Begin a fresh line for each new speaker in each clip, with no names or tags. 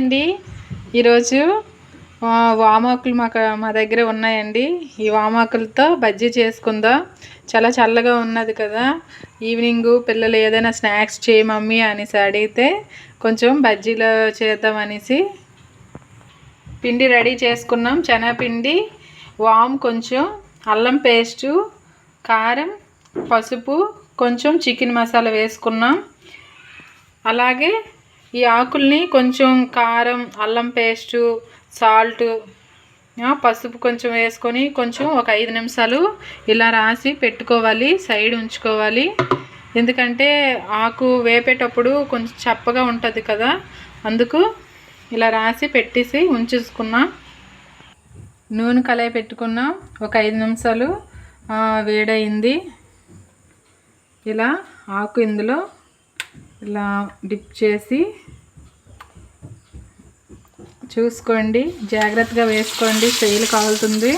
అండి ఈరోజు వామాకులు మాకు మా దగ్గర ఉన్నాయండి. ఈ వామాకులతో బజ్జీ చేసుకుందాం. చాలా చల్లగా ఉన్నది కదా. ఈవినింగ్ పిల్లలు ఏదైనా స్నాక్స్ చేయి మమ్మీ అనేసి అడిగితే కొంచెం బజ్జీలు చేద్దాం అనేసి పిండి రెడీ చేసుకున్నాం. శనగపిండి వామ్ కొంచెం అల్లం పేస్టు కారం పసుపు కొంచెం చికెన్ మసాలా వేసుకున్నాం. అలాగే ఈ ఆకుల్ని కొంచెం కారం అల్లం పేస్టు సాల్ట్ పసుపు కొంచెం వేసుకొని కొంచెం ఒక ఐదు నిమిషాలు ఇలా రాసి పెట్టుకోవాలి సైడ్ ఉంచుకోవాలి. ఎందుకంటే ఆకు వేపేటప్పుడు కొంచెం చప్పగా ఉంటుంది కదా అందుకు ఇలా రాసి పెట్టేసి ఉంచేసుకున్నా. నూనె కలాయి పెట్టుకున్నాం ఒక ఐదు నిమిషాలు వేడయింది. ఇలా ఆకు ఇందులో ఇలా డిప్ చేసి చూసుకోండి. జాగ్రత్తగా వేసుకోండి. చేయిలు కాలుతుంది.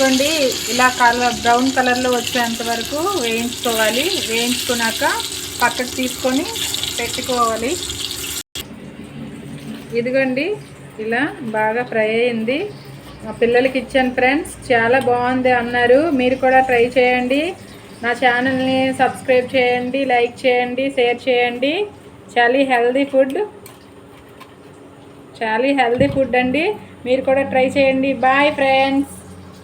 చూసుకోండి ఇలా కలర్ బ్రౌన్ కలర్లో వచ్చేంత వరకు వేయించుకోవాలి. వేయించుకున్నాక పక్కకు తీసుకొని పెట్టుకోవాలి. ఇదిగోండి ఇలా బాగా ఫ్రై అయింది. మా పిల్లలకి ఇచ్చాను ఫ్రెండ్స్. చాలా బాగుంది అన్నారు. మీరు కూడా ట్రై చేయండి. నా ఛానల్ని సబ్స్క్రైబ్ చేయండి లైక్ చేయండి షేర్ చేయండి. చాలా హెల్దీ ఫుడ్. చాలా హెల్దీ ఫుడ్ అండి. మీరు కూడా ట్రై చేయండి. Bye friends.